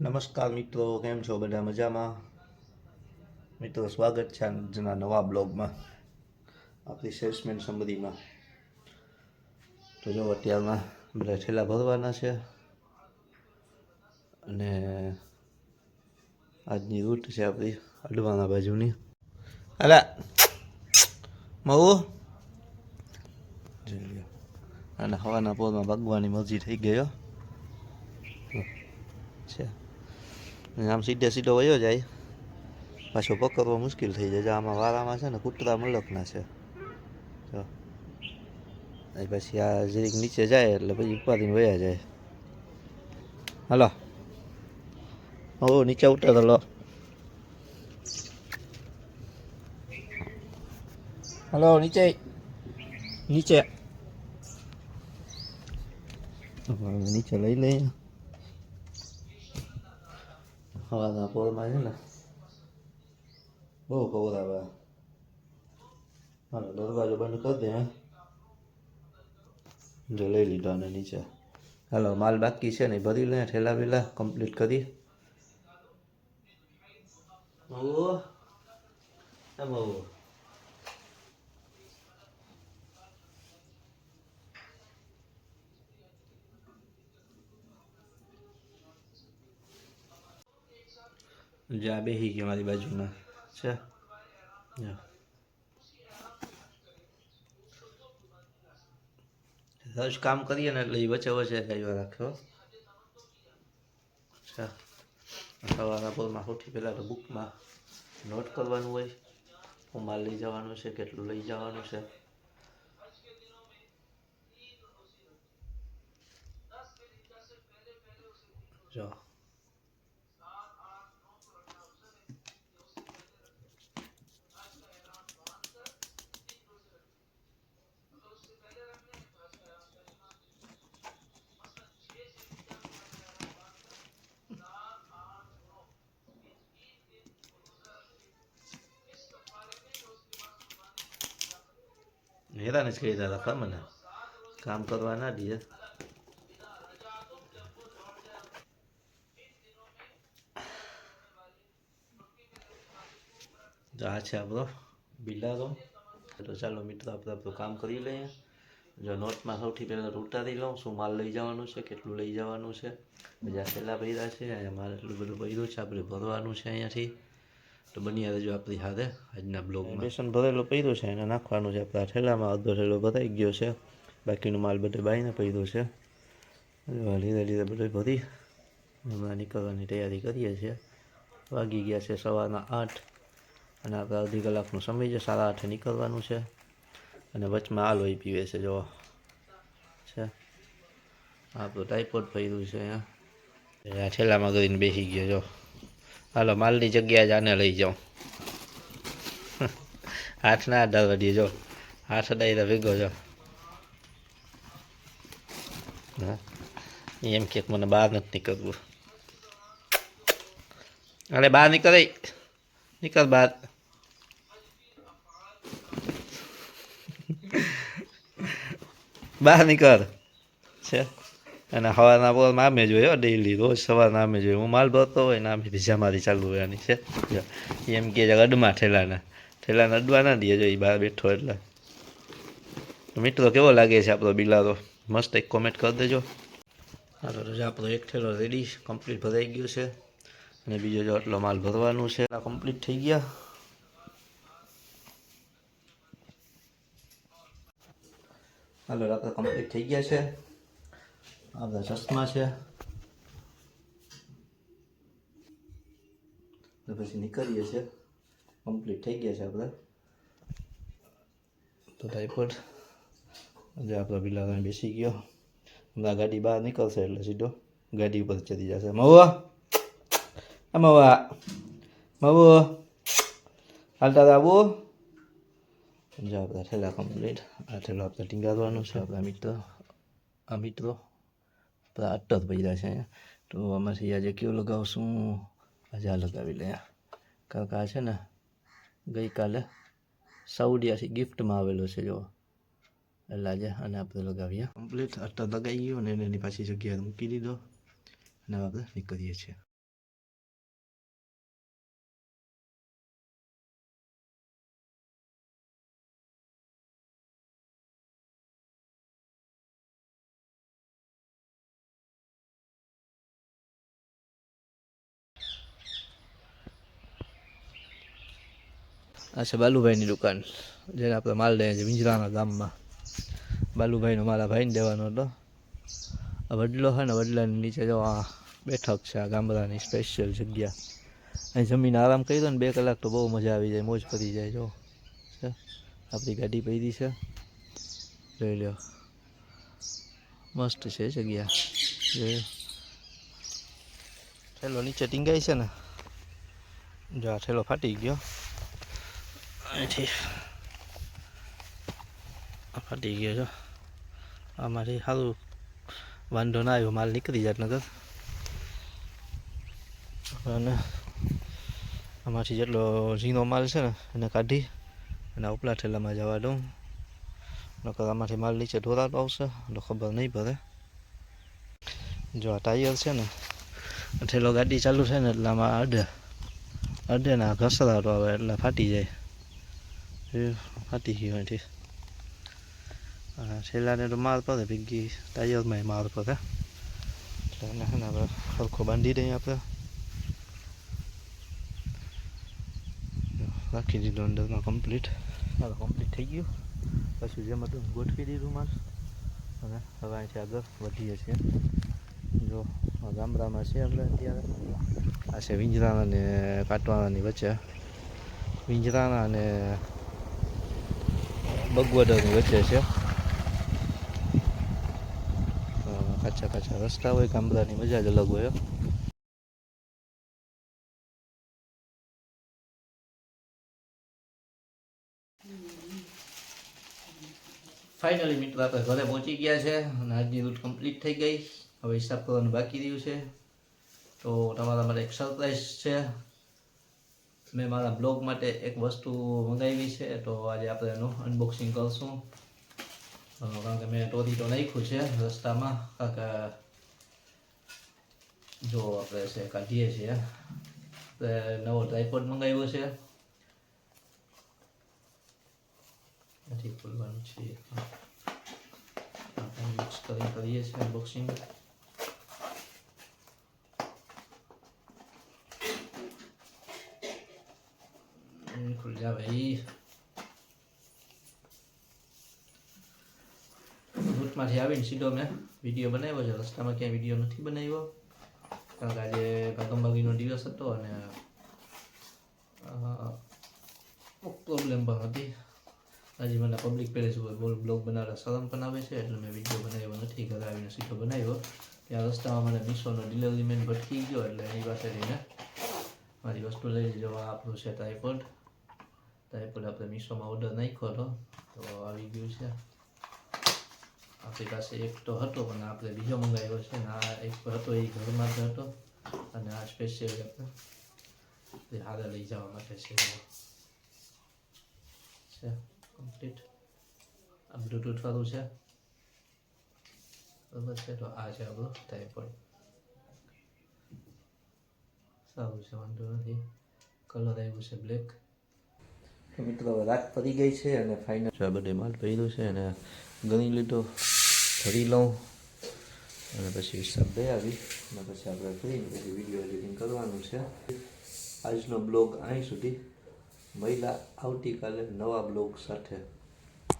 નમસ્કાર મિત્રો, કેમ છો બધા મજામાં? મિત્રો, સ્વાગત છે આજના નવા બ્લોગમાં, આપણી સેલ્સમેન સમરીમાં તો જો અત્યારમાં બધા ઠેલા ભરવાના છે અને આજની રૂટ છે આપણી અડવાના બાજુની. અલા! જોઈ અને હવાના પોરમાં ભાગવાની મરજી થઈ ગઈ હો છે અને આમ સીધે સીધો વયો જાય. પાછો પકડવો મુશ્કેલ થઈ જાય. આમાં વારામાં છે ને કૂતરા મલકના છે. જો. પછી આ જરીક નીચે જાય એટલે પછી ઉપાડીને વયા જાય. હલો. હો નીચે ઉતર હલો હલો, નીચે. નીચે. નીચે લઈ લઈએ. હવાના પોળમાં છે ને બહુ કવરાવે હાલો દરવાજો બંધ કરી દે જો લઈ લીધો નીચે હાલો માલ બાકી છે ને ભરી લે ઠેલા વેલા કમ્પ્લીટ કરી એમ જા બેસી ગયો મારી બાજુમાં. છે રોજ કામ કરીએ ને એટલે એ વચ્ચે વચ્ચે ગાયો રાખ્યો અચ્છા સવારના પોરમાં સૌથી પહેલાં તો બુકમાં નોટ કરવાનું હોય. હું માલ લઈ જવાનું છે, કેટલું લઈ જવાનું છે. જો. હેરાન જ કરી દાદા ખબર મને. કામ કરવા ના દે આ છે આપણો બિલારો તો ચાલો મિત્રો, આપણે આપણું કામ કરી લઈએ. જો નોટમાં સૌથી પહેલાં ઉતારી લઉં, શું માલ લઈ જવાનું છે, કેટલું લઈ જવાનું છે. બીજા છેલ્લા ભર્યા છે, અહીંયા મારે એટલું બધું ભર્યું છે, આપણે ભરવાનું છે અહીંયાથી. તો બની રહેજો આપણી હારે આજના બ્લોગમાં. બેસન ભરેલો પડ્યો છે એને નાખવાનું છે આપણા ઠેલામાં. અડધો ઠેલો ભરાઈ ગયો છે. બાકીનો માલ બધે બાઈને પડ્યો છે. લીધે ધીરે બધું ભરી. હમણાં નીકળવાની તૈયારી કરીએ છીએ. વાગી ગયા છે સવારના આઠ અને આપણે અડધી કલાકનો સમય છે. સાડા આઠે નીકળવાનું છે. અને વચમાં આ લોહી પીવે છે જો છે. આપણું ટાઈપોડ પડ્યું છે અહીંયા. આ ઠેલામાં કરીને બેસી ગયો જો હાલો માલની જગ્યાએ જ આને લઈ જાઉં. હાથ ના દે, જો. હાથ અડાઈ ભેગો જો એમ કે મને બહાર નથી નીકળવું. અરે, બહાર નીકળે. નીકળ બહાર. બહાર નીકળ. છે? અને સવારના પોર નામે જોયો ડેઈલી રોજ સવારના નામે જોયું હું માલ ભરતો હોય ને આમે ભીજા મારી ચાલુ રહેવાની છે. એમ કે અડમાં ઠેલાના. ઠેલાને અડવા ના દે જો એ બહાર બેઠો એટલે. મિત્રો, કેવો લાગે છે આપણો બિલારો મસ્ત એક કોમેન્ટ કરી દેજો. હાલો, તો આપણો એક ઠેલો રેડી કમ્પ્લીટ ભરાઈ ગયો છે. અને બીજો જો આટલો માલ ભરવાનું છે. કમ્પ્લીટ થઈ ગયા. હાલો આપણે કમ્પ્લીટ થઈ ગયા છે. આ બધા ચશ્મા છે પછી નીકળીએ છીએ કમ્પ્લીટ થઈ ગયા છે આપણે તો ટાઈપોડ આજે આપણો બિલારાને બેસી ગયો હમણાં ગાડી બહાર નીકળશે એટલે સીધો ગાડી ઉપર ચડી જશે મવા આ મવા મવો હાલતા આવો જો આપણા ઠેલા કમ્પ્લીટ આ થેલો આપણે ટીંગાડવાનું છે આપણા મિત્રો આ મિત્રો આપણા અટ્ટર પૈડા છે અહીંયા. તો આમાંથી આજે કયો લગાવશું? આજે આ લગાવી લે. કારણ કે આ છે ને ગઈકાલે સાઉડિયાથી ગિફ્ટમાં આવેલો છે જો એટલે આજે અને આપણે લગાવીએ. કમ્પ્લીટ અટ્ટર લગાવી ગયો અને એની પાછી જગ્યાએ મૂકી દીધો. અને આપણે નીકળીએ છીએ. આ છે બાલુભાઈની દુકાન, જેને આપણે માલ લઈએ છીએ વિંજરાના ગામમાં. બાલુભાઈનો મારા ભાઈને દેવાનો હતો. આ વડલો છે ને, વડલાની નીચે જો આ બેઠક છે, આ ગામડાની સ્પેશિયલ જગ્યા. અહીં જમીન આરામ કર્યો ને બે કલાક તો બહુ મજા આવી જાય, મોજ પડી જાય, જો. આપણી ગાડી પડી છે. જોઈ લ્યો. મસ્ત છે જગ્યા. જોઈ ઠેલો નીચે ટીંગાઈ છે ને. જો આ ઠેલો ફાટી ગયો. અહીંથી ફાટી ગયો જો. આમાંથી સારું વાંધો ના આવ્યો, માલ નીકળી જાત નગર અને આમાંથી જેટલો ઝીનો માલ છે ને, એને કાઢી અને ઉપલા ઠેલામાં જવા દઉં. નકર આમાંથી માલ નીચે ઢોરાતો આવશે તો ખબર નહીં પડે. જો આ ટાયર છે ને ઠેલો ગાડી ચાલુ છે ને, એટલે આમાં અડે. અડે ને ઘસરાતો આવે, એટલે ફાટી જાય. ફાટી ગયો અહીંથી અને છેલ્લાને તો માર પડે ભેગી ટાયરમાં માર પડે એટલે એને છે ને આપણે સરખો બાંધી દઈએ આપણે રાખી દીધું અંદરમાં કમ્પ્લીટ હાલો કમ્પ્લીટ થઈ ગયું પછી જેમ હતું ગોઠવી દીધું માલ અને હવે અહીંથી આગળ વધીએ છીએ જો ગામડામાં છે આપણે અત્યારે આ છે વિંજરાના અને કાટવાળાની વચ્ચે વિંજરાના અને બગવડરની વચ્ચે છે. કાચા કાચા રસ્તા હોય, ગામડાની મજા જ અલગ હોય. ફાઇનલી મિત્રો, આપણે ઘરે પહોંચી ગયા છે અને આજની રૂટ કમ્પ્લીટ થઈ ગઈ. હવે હિસાબ કરવાનું બાકી રહ્યું છે. તો તમારા માટે એક સરપ્રાઈઝ છે. મેં મારા બ્લોગ માટે એક વસ્તુ મંગાવી છે, તો આજે આપણે એનું અનબોક્સિંગ કરશું. કારણ કે મેં ટોરી તો નાખ્યું છે રસ્તામાં, કારણ કે જો આપણે છે, કાઢીએ છીએ. નવો ટ્રાયપોડ મંગાવ્યો છે. નથી ખોલવાનું છે. કરીએ છીએ અનબોક્સિંગ ખુલ જા ભાઈ રૂટમાંથી આવીને સીધો મેં વીડિયો બનાવ્યો છે રસ્તામાં ક્યાંય વીડિયો નથી બનાવ્યો કારણ કે આજે ભાગમભાગીનો દિવસ હતો અને પ્રોબ્લેમ પણ હતી આજે મને પબ્લિક પેલેસ બોલ બ્લોગ બનાવવા શરમ પણ આવે છે એટલે મેં વીડિયો બનાવ્યો નથી ઘરે આવીને સીધો બનાવ્યો ત્યાં રસ્તામાં મને મીશોનો ડિલિવરી મેન ભટકી ગયો એટલે એની પાસે રહીને મારી વસ્તુ લઈ જવા આપણું છે ટ્રાયપોડ ટ્રાયપોડ આપણે મીશોમાં ઓર્ડર નાખ્યો હતો તો આવી ગયું છે આપણી પાસે એક તો હતો પણ આપણે બીજો મંગાવ્યો છે ને આ એક હતો એ ઘરમાં જ હતો અને આ સ્પેશિયલ આપણે હારે લઈ જવા માટે. છે કમ્પ્લીટ આ બ્લૂટૂથ વાળું છે બરાબર છે તો આ છે આપણું ટાઈપોડ સારું છે વાંધો નથી કલર આવ્યું છે બ્લેક તો મિત્રો રાત પડી ગઈ છે અને ફાઇનલ આ બધે માલ પહેર્યો છે અને ગણી લીધો ફરી લઉં. અને પછી દઈ આવી. અને પછી આપણે ફરીને પછી વીડિયો એડિટિંગ કરવાનું છે. આજનો બ્લોગ અહીં સુધી. મહિલા આવતીકાલે નવા બ્લોગ સાથે.